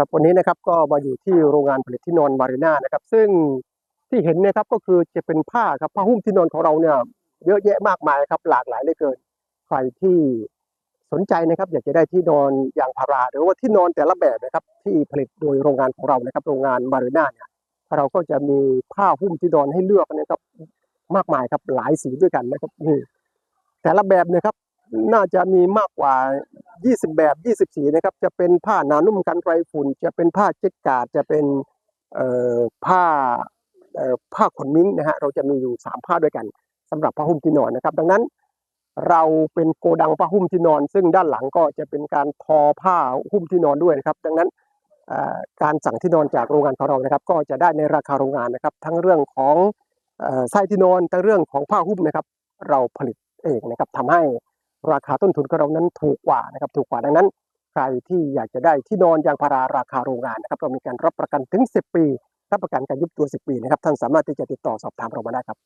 ครับวันนี้นะครับก็มาอยู่ที่โรงงานผลิตที่นอนมารีนานะครับ ซึ่งที่เห็นนะครับก็คือจะเป็นผ้าครับผ้าหุ้มที่นอนของเราเนี่ยเยอะแยะมากมายครับ หลากหลายเหลือเกินใครที่สนใจนะครับ อยากจะได้ที่นอนยางพารา หรือว่าที่นอนแต่ละแบบนะครับ ที่ผลิตโดยโรงงานของเรานะครับ โรงงานมารีนาเนี่ยเราก็จะมีผ้าหุ้มที่นอนให้เลือกนะครับ มากมายครับหลายสีด้วยกันนะครับนี่แต่ละแบบเนะครับ น่าจะมีมากกว่า 20 แบบ20สีนะครับ จะเป็นผ้าหนานุ่มกันไรฝุ่น จะเป็นผ้าเจ็ดกาดจะเป็นเอ่อผ้าเอ่อผ้าขนมิ้งนะฮะเราจะมีอยู่ 3 ผ้าด้วยกันสำหรับผ้าหุ้มที่นอนนะครับ ดังนั้นเราเป็นโกดังผ้าหุ้มที่นอน ซึ่งด้านหลังก็จะเป็นการทอผ้าหุ้มที่นอนด้วยนะครับ ดังนั้นเอ่อการสั่งที่นอนจากโรงงานของเรานะครับ ก็จะได้ในราคาโรงงานนะครับ ทั้งเรื่องของเอ่อไส้ที่นอนทั้งเรื่องของผ้าหุ้มนะครับ เราผลิตเองนะครับทำให้ ราคาต้นทุนของเรานั้นถูกกว่านะครับถูกกว่าดังนั้น ใครที่อยากจะได้ที่นอนยางพาราราคาโรงงานนะครับเรามีการรับประกันถึง 10 ปีรับประกันการยุบตัว 10 ปีนะครับท่านสามารถที่จะติดต่อสอบถามเรามาได้ครับ